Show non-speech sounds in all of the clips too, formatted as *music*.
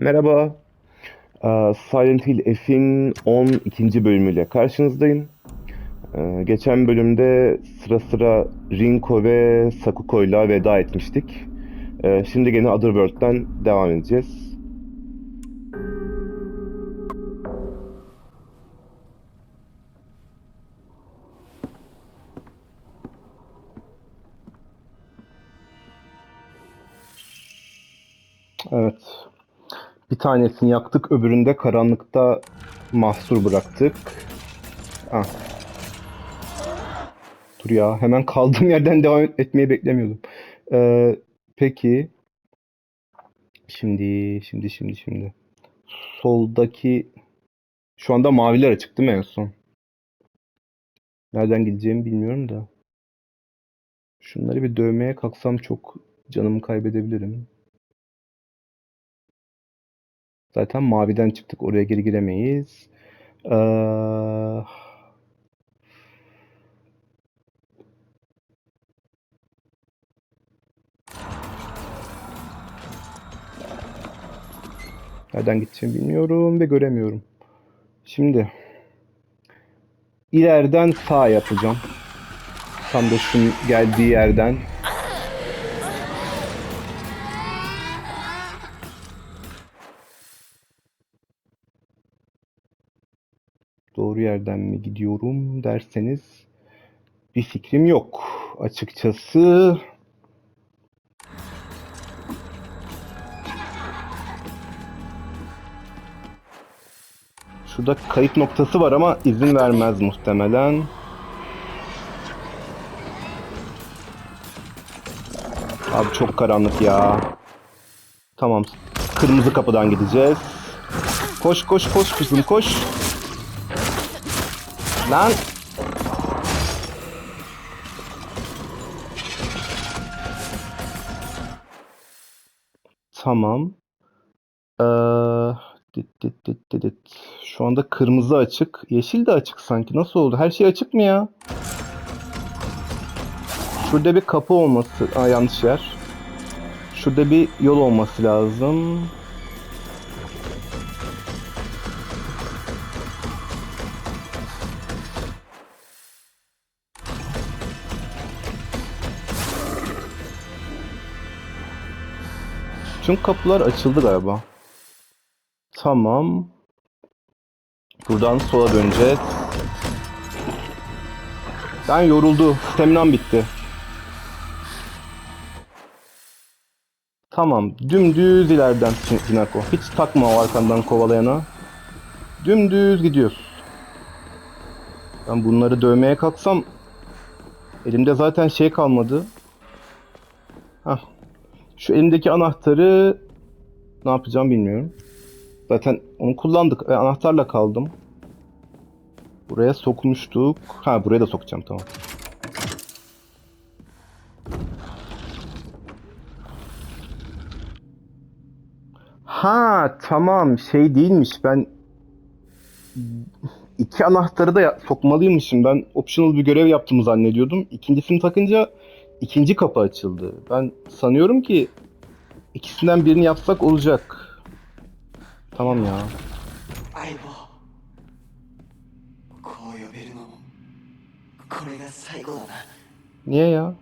Merhaba. Ee, Silent Hill F'in 12. bölümüyle karşınızdayım. Ee, Geçen bölümde sıra sıra Rinko ve Sakuko'yla veda etmiştik. Ee, Şimdi gene Otherworld'den devam edeceğiz. Bir tanesini yaktık, öbürünü de karanlıkta mahsur bıraktık. Ah. Dur ya, hemen kaldığım *laughs* yerden devam et- etmeyi beklemiyordum. Ee, peki. Şimdi, şimdi, şimdi, şimdi. Soldaki... Şu anda maviler açık değil mi en son? Nereden gideceğimi bilmiyorum da. Şunları bir dövmeye kalksam çok canımı kaybedebilirim. Zaten maviden çıktık. Oraya geri giremeyiz. Ee, nereden gideceğimi bilmiyorum ve göremiyorum. Şimdi ileriden sağ yapacağım. Tam da şunun geldiği yerden. Doğru yerden mi gidiyorum derseniz bir fikrim yok açıkçası. Şurada kayıt noktası var ama izin vermez muhtemelen. Abi çok karanlık ya. Tamam. Kırmızı kapıdan gideceğiz. Koş koş koş kızım koş. Lan. Tamam. Ee, dit dit dit dit dit. Şu anda kırmızı açık. Yeşil de açık sanki. Nasıl oldu? Her şey açık mı ya? Şurada bir kapı olması... Aa, yanlış yer. Şurada bir yol olması lazım. Tüm kapılar açıldı galiba. Tamam. Buradan sola döneceğiz. Ben yoruldu. Staminam bitti. Tamam. Dümdüz ileriden Hinako. Hiç takma o arkandan kovalayana. Dümdüz gidiyoruz. Ben bunları dövmeye kalksam elimde zaten şey kalmadı. Hah. Şu elimdeki anahtarı ne yapacağım bilmiyorum. Zaten onu kullandık ve anahtarla kaldım. Buraya sokmuştuk. Ha buraya da sokacağım tamam. Ha tamam şey değilmiş ben iki anahtarı da sokmalıymışım. Ben optional bir görev yaptığımı zannediyordum. İkincisini takınca ikinci kapı açıldı. Ben sanıyorum ki ikisinden birini yapsak olacak. Tamam ya. 相棒こう呼べるのもこれが最後だな Niye ya?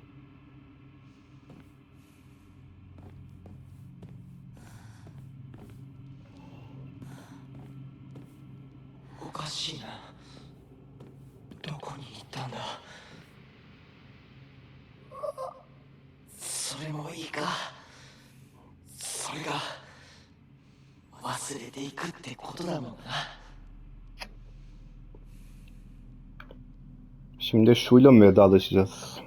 それもいいかそれが忘れていくってことだもんな Şimdi şuyla mı vedalaşacağız?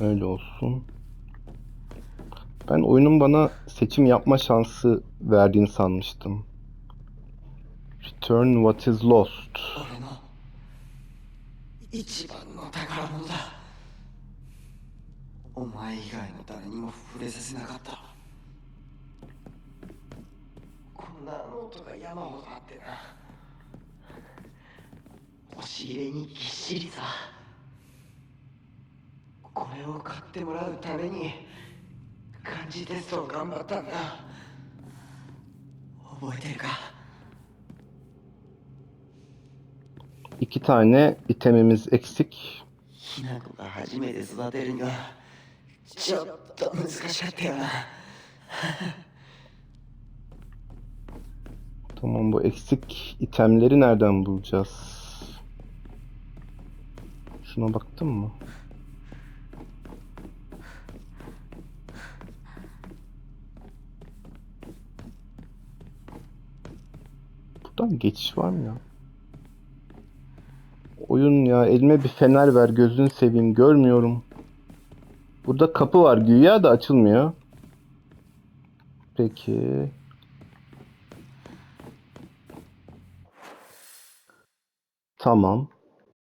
Öyle olsun. Ben oyunun bana seçim yapma şansı verdiğini sanmıştım. Return what is lost. 俺の一番の宝物だ お前以外の誰にも触れさせなかった。こんなノートが山ほどあってな。押し入れにぎっしりさ。これを買ってもらうために漢字テストを頑張ったんだ。覚えてるか？İki tane itemimiz eksik. ひな子が初めて育てるにはちょっと難しかったよな Tamam *laughs* bu eksik itemleri nereden bulacağız? Şuna baktın mı? Buradan geçiş var mı ya? Oyun ya elime bir fener ver gözünü seveyim görmüyorum. Burada kapı var güya da açılmıyor. Peki. Tamam.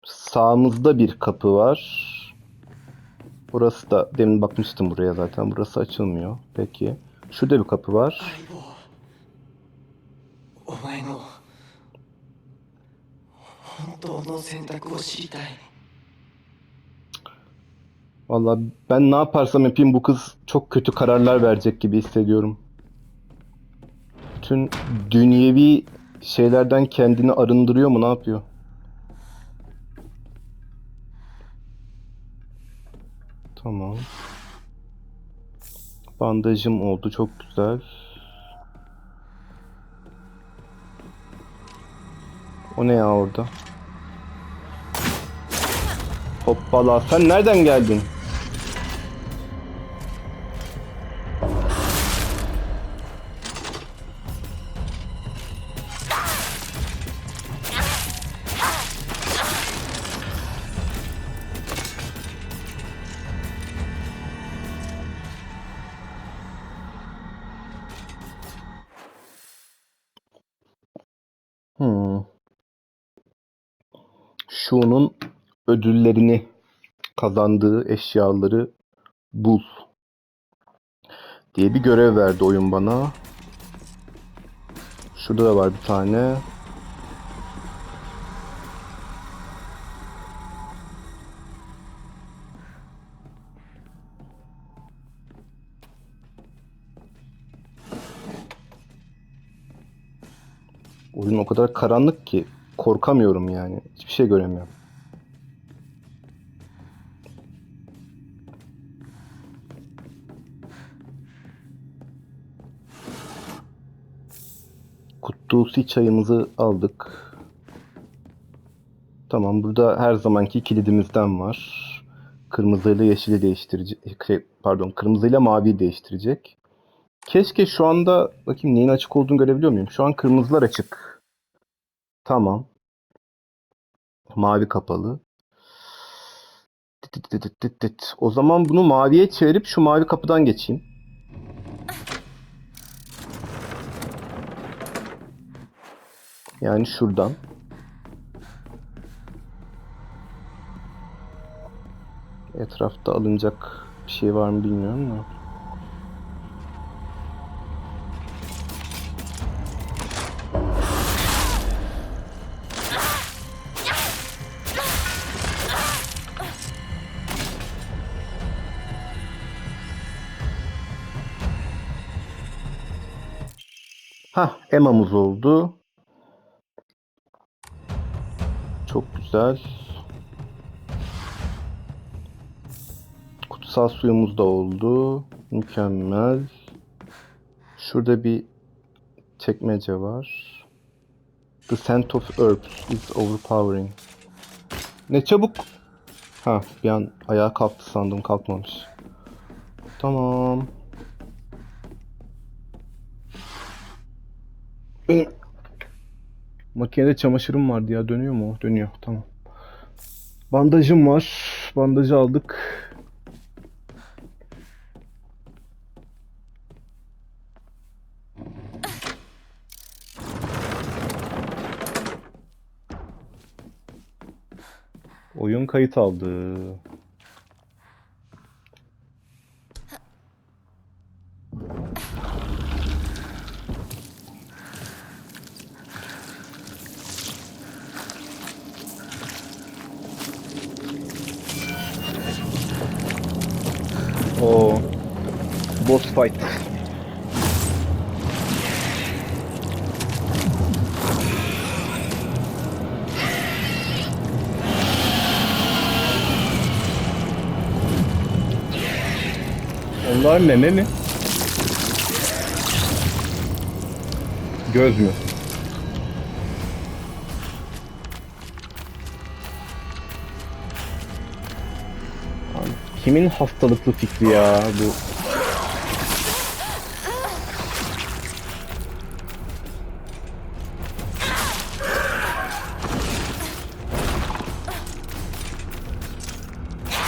Sağımızda bir kapı var. Burası da demin bakmıştım buraya zaten. Burası açılmıyor. Peki. Şurada bir kapı var. Valla ben ne yaparsam yapayım bu kız çok kötü kararlar verecek gibi hissediyorum. Bütün dünyevi şeylerden kendini arındırıyor mu ne yapıyor? Tamam. Bandajım oldu çok güzel. O ne ya orada? Hoppala sen nereden geldin? Şunun ödüllerini kazandığı eşyaları bul diye bir görev verdi oyun bana. Şurada da var bir tane. Oyun o kadar karanlık ki korkamıyorum yani. Hiçbir şey göremiyorum. Kutlusi çayımızı aldık. Tamam burada her zamanki kilidimizden var. Kırmızıyla yeşili değiştirecek. Şey, pardon kırmızıyla maviyi değiştirecek. Keşke şu anda bakayım neyin açık olduğunu görebiliyor muyum? Şu an kırmızılar açık. Tamam. Mavi kapalı. Tıt tıt tıt tıt. O zaman bunu maviye çevirip şu mavi kapıdan geçeyim. Yani şuradan. Etrafta alınacak bir şey var mı bilmiyorum ama. Hah, Emma'mız oldu. Çok güzel. Kutsal suyumuz da oldu. Mükemmel. Şurada bir çekmece var. The scent of herbs is overpowering. Ne çabuk. Ha, bir an ayağa kalktı sandım kalkmamış. Tamam. Makinede çamaşırım vardı ya. Dönüyor mu? Dönüyor. Tamam. Bandajım var. Bandajı aldık. Oyun kayıt aldı. Meme mi? Göz mü? Kimin hastalıklı fikri ya bu?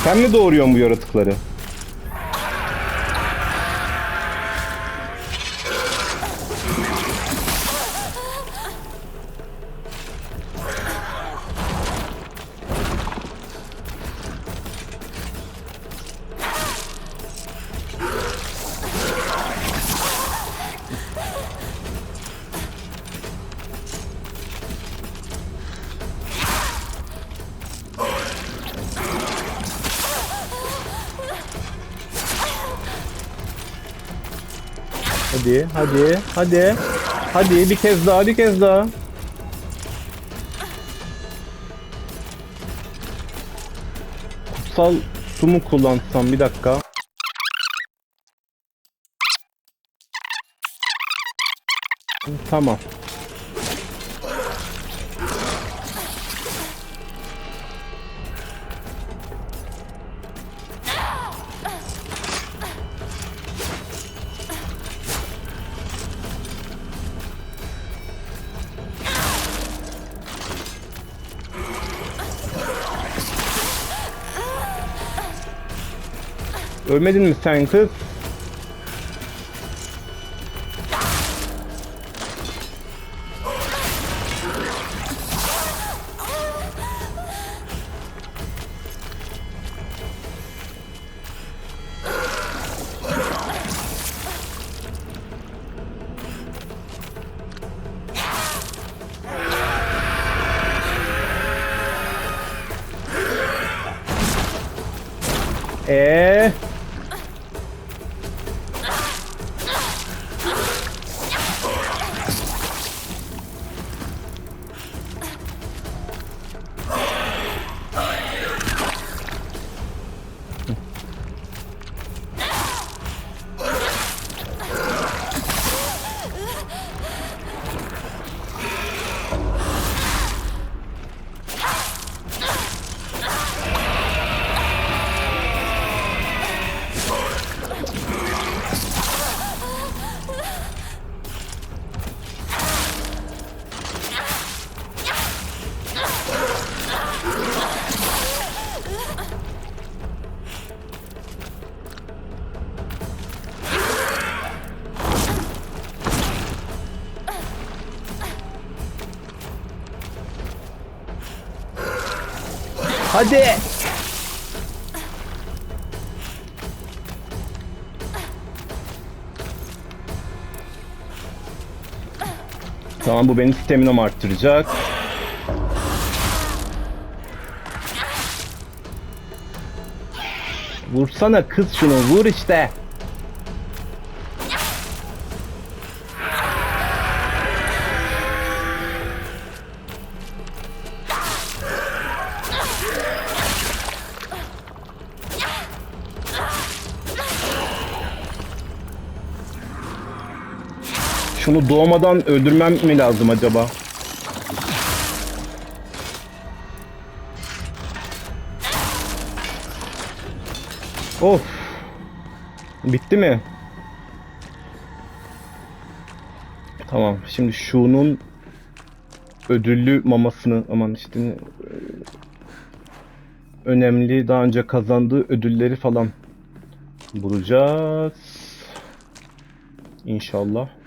Sen mi doğuruyorsun bu yaratıkları? Hadi, hadi, hadi. Hadi bir kez daha, bir kez daha. Kutsal su mu kullansam bir dakika. Tamam. Ölmedin mi sen kız? Hadi. Tamam bu benim staminamı arttıracak. Vursana kız şunu vur işte. Şunu doğmadan öldürmem mi lazım acaba? Of. Bitti mi? Tamam. Şimdi şunun ödüllü mamasını aman işte e, önemli daha önce kazandığı ödülleri falan bulacağız. İnşallah.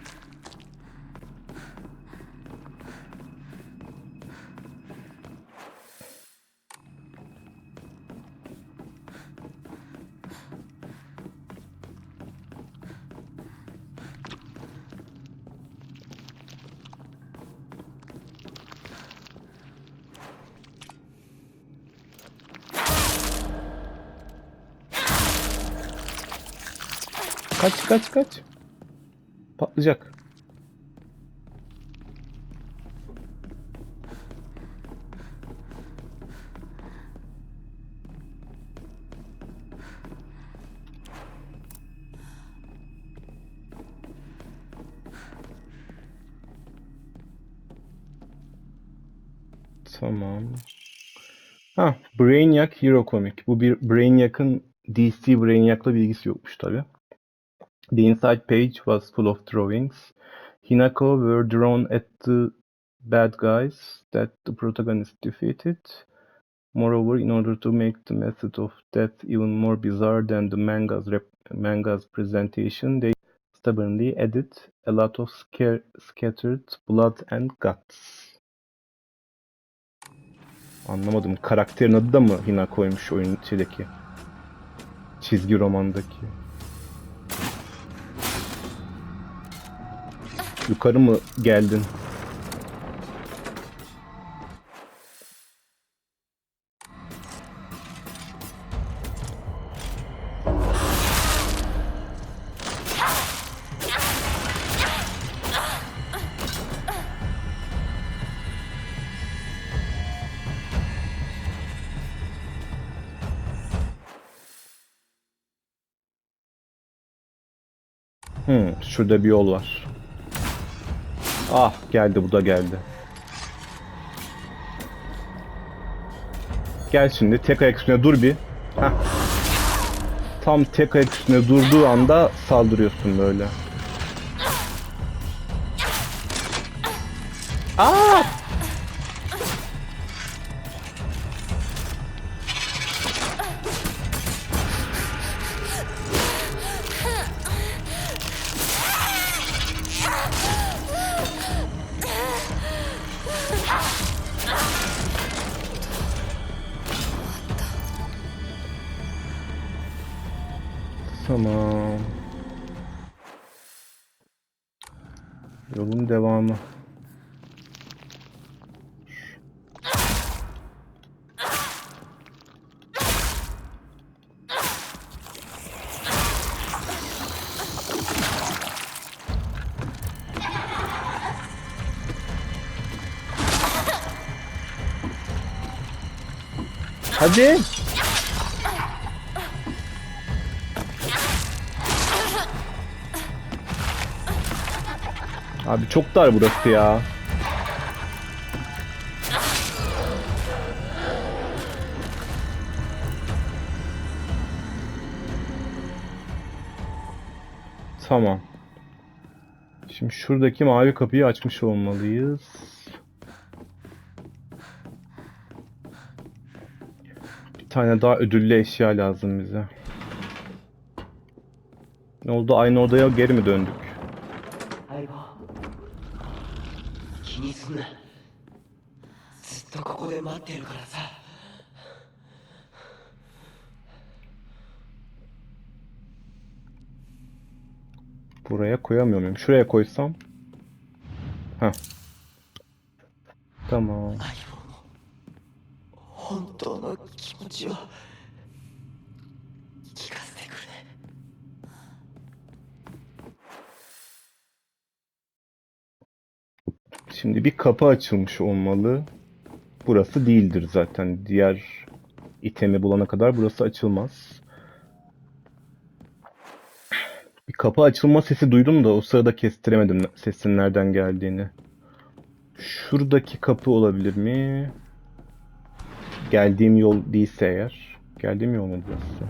kaç kaç. Patlayacak. Tamam. Ha, Brainiac Hero Comic. Bu bir Brainiac'ın DC Brainiac'la bilgisi yokmuş tabi. The inside page was full of drawings. Hinako were drawn at the bad guys that the protagonist defeated. Moreover, in order to make the method of death even more bizarre than the manga's, manga's presentation, they stubbornly added a lot of sca- scattered blood and guts. Anlamadım. Karakterin adı da mı Hina koymuş oyun şeydeki? Çizgi romandaki. Yukarı mı geldin? Hmm, şurada bir yol var. Ah geldi bu da geldi. Gel şimdi tek ayak üstüne dur bir. Heh. Tam tek ayak üstüne durduğu anda saldırıyorsun böyle. Aa! Hadi. Abi çok dar burası ya. Tamam. Şimdi şuradaki mavi kapıyı açmış olmalıyız. tane daha ödüllü eşya lazım bize. Ne oldu? Aynı odaya geri mi döndük? 相棒気にすんなずっとここで待ってるからさ Buraya koyamıyor muyum? Şuraya koysam. Heh. Tamam. 相棒の本当の 気持ちを聞かせてくれ Şimdi bir kapı açılmış olmalı. Burası değildir zaten. Diğer itemi bulana kadar burası açılmaz. Bir kapı açılma sesi duydum da o sırada kestiremedim sesin nereden geldiğini. Şuradaki kapı olabilir mi? Geldiğim yol değilse eğer. Geldiğim yol mu burası?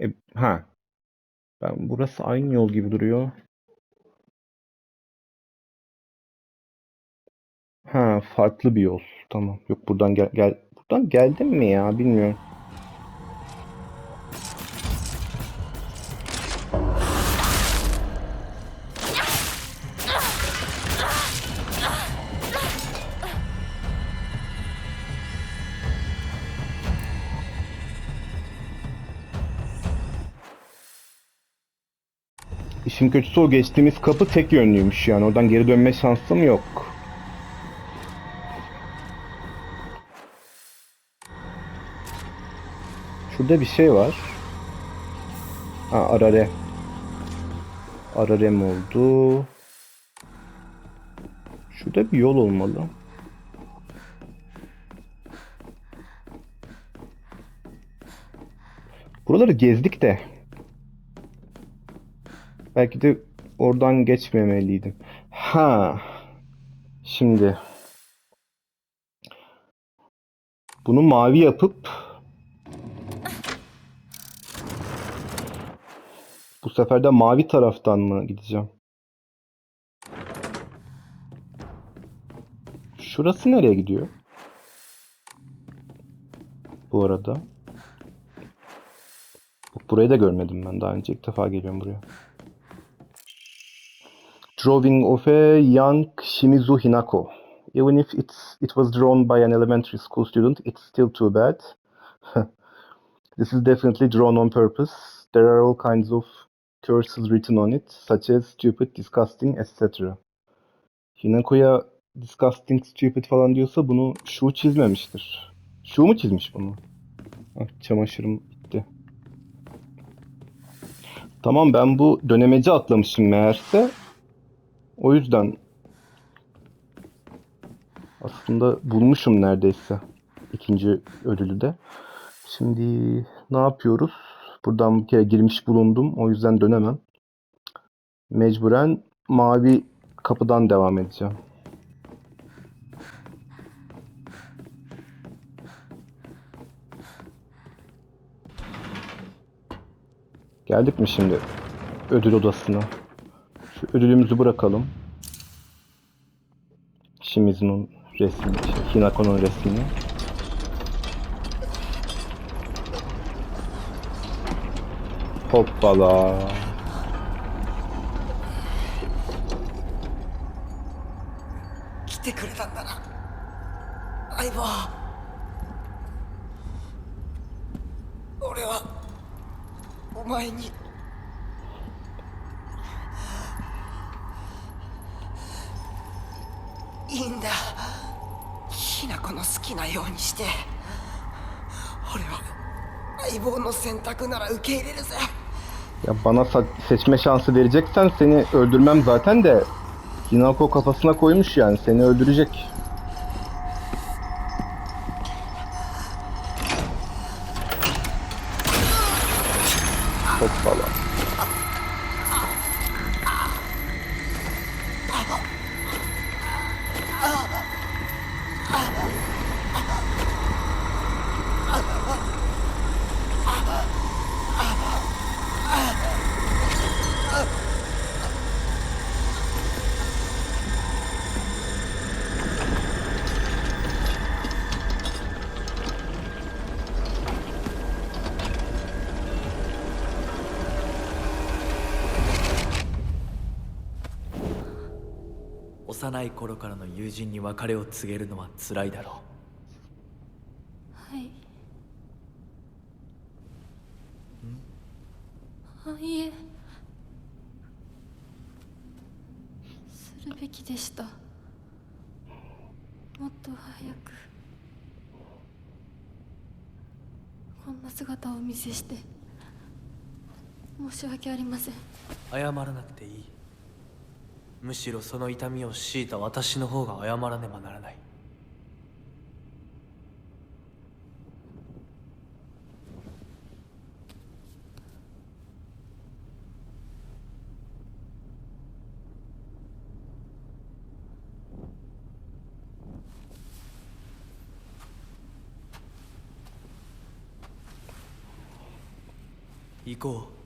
E, ha. Ben burası aynı yol gibi duruyor. Ha, farklı bir yol. Tamam. Yok buradan gel gel buradan geldim mi ya bilmiyorum. İşin kötüsü o geçtiğimiz kapı tek yönlüymüş yani. Oradan geri dönme şansım yok. Şurada bir şey var. Ha arare. Ararem oldu. Şurada bir yol olmalı. Buraları gezdik de. Belki de oradan geçmemeliydim. Ha. Şimdi bunu mavi yapıp bu sefer de mavi taraftan mı gideceğim? Şurası nereye gidiyor? Bu arada. Burayı da görmedim ben daha önce. ilk defa geliyorum buraya. Drawing of a young Shimizu Hinako. Even if it's it was drawn by an elementary school student, it's still too bad. *laughs* this is definitely drawn on purpose. There are all kinds of curses written on it, such as stupid, disgusting, etc. Hinako'ya disgusting, stupid falan diyorsa bunu Shu çizmemiştir. Shu mu çizmiş bunu? Ah, çamaşırım bitti. Tamam ben bu dönemeci atlamışım meğerse. O yüzden aslında bulmuşum neredeyse ikinci ödülü de. Şimdi ne yapıyoruz? Buradan bir kere girmiş bulundum. O yüzden dönemem. Mecburen mavi kapıdan devam edeceğim. Geldik mi şimdi ödül odasına? Şu ödülümüzü bırakalım. Shimizu'nun resmini, şey, Hinako'nun resmini. Hoppala. 相棒の選択なら受け入れるぜ Ya bana sa- seçme şansı vereceksen seni öldürmem zaten de Hinako kafasına koymuş yani seni öldürecek. 幼い頃からの友人に別れを告げるのは辛いだろはい。あいえ。するべきでした。もっと早く。こんな姿をお見せして。申し訳ありません。う謝らなくていいむしろその痛みを強いた私の方が謝らねばならない。行こう。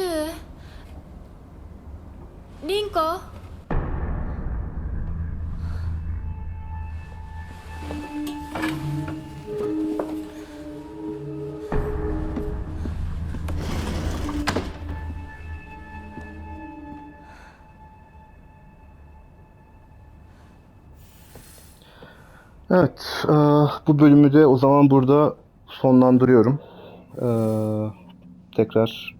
ชื่อリンコ Evet, e, bu bölümü de o zaman burada sonlandırıyorum. E, tekrar